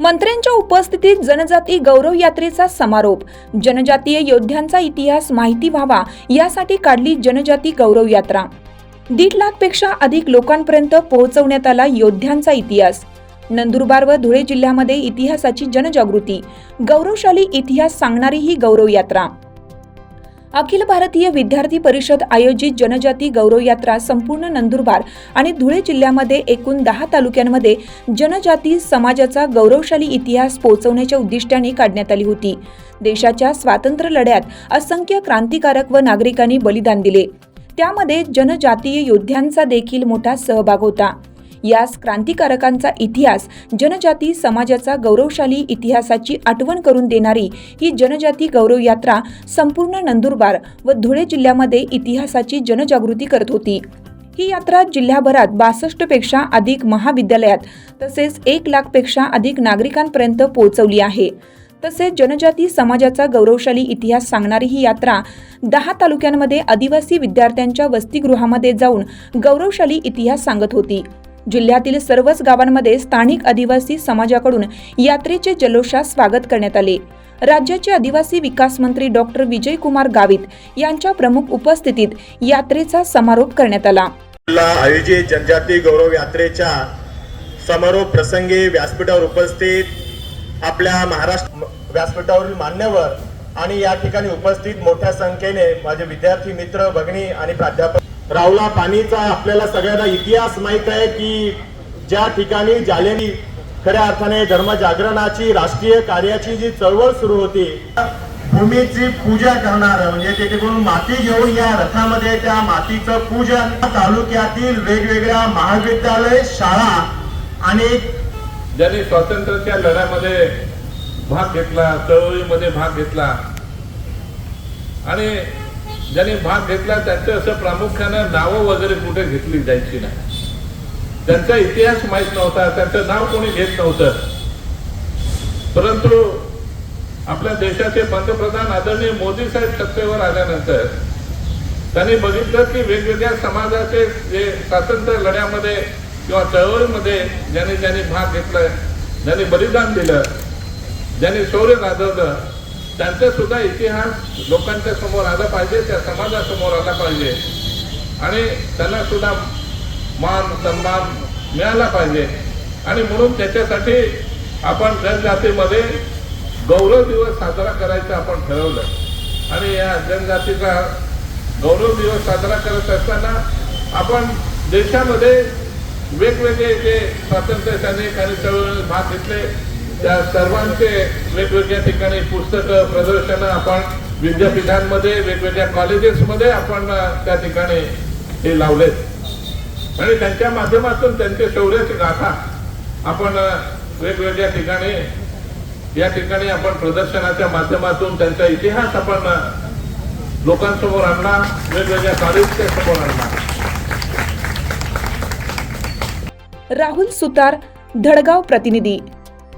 मंत्र्यांच्या उपस्थितीत जनजाती गौरव यात्रेचा समारोप. जनजातीय योद्ध्यांचा इतिहास माहिती व्हावा यासाठी काढली जनजाती गौरव यात्रा. दीड लाखपेक्षा अधिक लोकांपर्यंत पोहोचवण्यात आला योद्ध्यांचा इतिहास. नंदुरबार व धुळे जिल्ह्यामध्ये इतिहासाची जनजागृती. गौरवशाली इतिहास सांगणारी ही गौरव यात्रा. अखिल भारतीय विद्यार्थी परिषद आयोजित जनजाती गौरव यात्रा संपूर्ण नंदुरबार आणि धुळे जिल्ह्यामध्ये एकूण दहा तालुक्यांमध्ये जनजाती समाजाचा गौरवशाली इतिहास पोहोचवण्याच्या उद्दिष्टाने काढण्यात आली होती. देशाच्या स्वातंत्र्य लढ्यात असंख्य क्रांतिकारक व नागरिकांनी बलिदान दिले. त्यामध्ये जनजातीय योद्ध्यांचा देखील मोठा सहभाग होता. यास क्रांतिकारकांचा इतिहास जनजाती समाजाचा गौरवशाली इतिहासाची आठवण करून देणारी ही जनजाती गौरव यात्रा संपूर्ण नंदुरबार व धुळे जिल्ह्यामध्ये इतिहासाची जनजागृती करत होती. ही यात्रा जिल्ह्याभरात बासष्टपेक्षा अधिक महाविद्यालयात तसेच एक लाखपेक्षा अधिक नागरिकांपर्यंत पोहोचवली आहे. तसेच जनजाती समाजाचा गौरवशाली इतिहास सांगणारी ही यात्रा दहा तालुक्यांमध्ये आदिवासी विद्यार्थ्यांच्या वसतिगृहामध्ये जाऊन गौरवशाली इतिहास सांगत होती. जिल्ह्यातील सर्वच गावांमध्ये स्थानिक आदिवासी समाजाकडून यात्रेचे जल्लोषात स्वागत करण्यात आले. राज्याचे आदिवासी विकास मंत्री डॉक्टर विजयकुमार गावित यांच्या प्रमुख उपस्थितीत यात्रेचा समारोप करण्यात आला. आयोजित जनजाती गौरव यात्रेच्या समारोप प्रसंगी व्यासपीठावर उपस्थित आपल्या महाराष्ट्र व्यासपीठावरील मान्यवर आणि या ठिकाणी उपस्थित मोठ्या संख्येने माझे विद्यार्थी मित्र भगिनी आणि प्राध्यापक रावला पाणीचा आपल्याला सगळ्यांना इतिहास माहीत आहे की ज्या ठिकाणी जालेनी खऱ्या अर्थाने धर्मजागरणाची राष्ट्रीय कार्याची जी चळवळ सुरू होती भूमीची पूजा करणार म्हणजे तिकडून माती घेऊन या रथामध्ये त्या मातीचं पूजन. तालुक्यातील वेगवेगळ्या महाविद्यालय शाळा आणि ज्यांनी स्वातंत्र्याच्या लढ्यामध्ये भाग घेतला चळवळीमध्ये भाग घेतला. आणि ज्यांनी भाग घेतला त्यांचं असं प्रामुख्यानं नावं वगैरे कुठे घेतली जायची नाही. त्यांचा इतिहास माहीत नव्हता त्यांचं नाव कोणी घेत नव्हतं. परंतु आपल्या देशाचे पंतप्रधान आदरणीय मोदी साहेब सत्तेवर आल्यानंतर त्यांनी बघितलं की वेगवेगळ्या समाजाचे जे स्वातंत्र्य लढ्यामध्ये किंवा चळवळीमध्ये ज्यांनी ज्यांनी भाग घेतलाय ज्यांनी बलिदान दिलं ज्यांनी शौर्य गाजवलं त्यांचा सुद्धा इतिहास लोकांच्या समोर आला पाहिजे त्या समाजासमोर आला पाहिजे. आणि त्यांना सुद्धा मान सन्मान मिळाला पाहिजे. आणि म्हणून त्याच्यासाठी आपण जनजातीमध्ये गौरव दिवस साजरा करायचा आपण ठरवलं. आणि या जनजातीचा गौरव दिवस साजरा करत असताना आपण देशामध्ये वेगवेगळे जे स्वातंत्र्य सैनिक आणि चळवळीत भाग घेतले त्या सर्वांचे वेगवेगळ्या ठिकाणी पुस्तकं प्रदर्शनं आपण विद्यापीठांमध्ये वेगवेगळ्या कॉलेजेसमध्ये आपण त्या ठिकाणी हे लावलेत. आणि त्यांच्या माध्यमातून त्यांचे शौर्याची गाथा आपण वेगवेगळ्या ठिकाणी या ठिकाणी आपण प्रदर्शनाच्या माध्यमातून त्यांचा इतिहास आपण लोकांसमोर आणला वेगवेगळ्या कॉलेजच्या समोर आणला राहुल सुतार धडगाव प्रतिनिधी.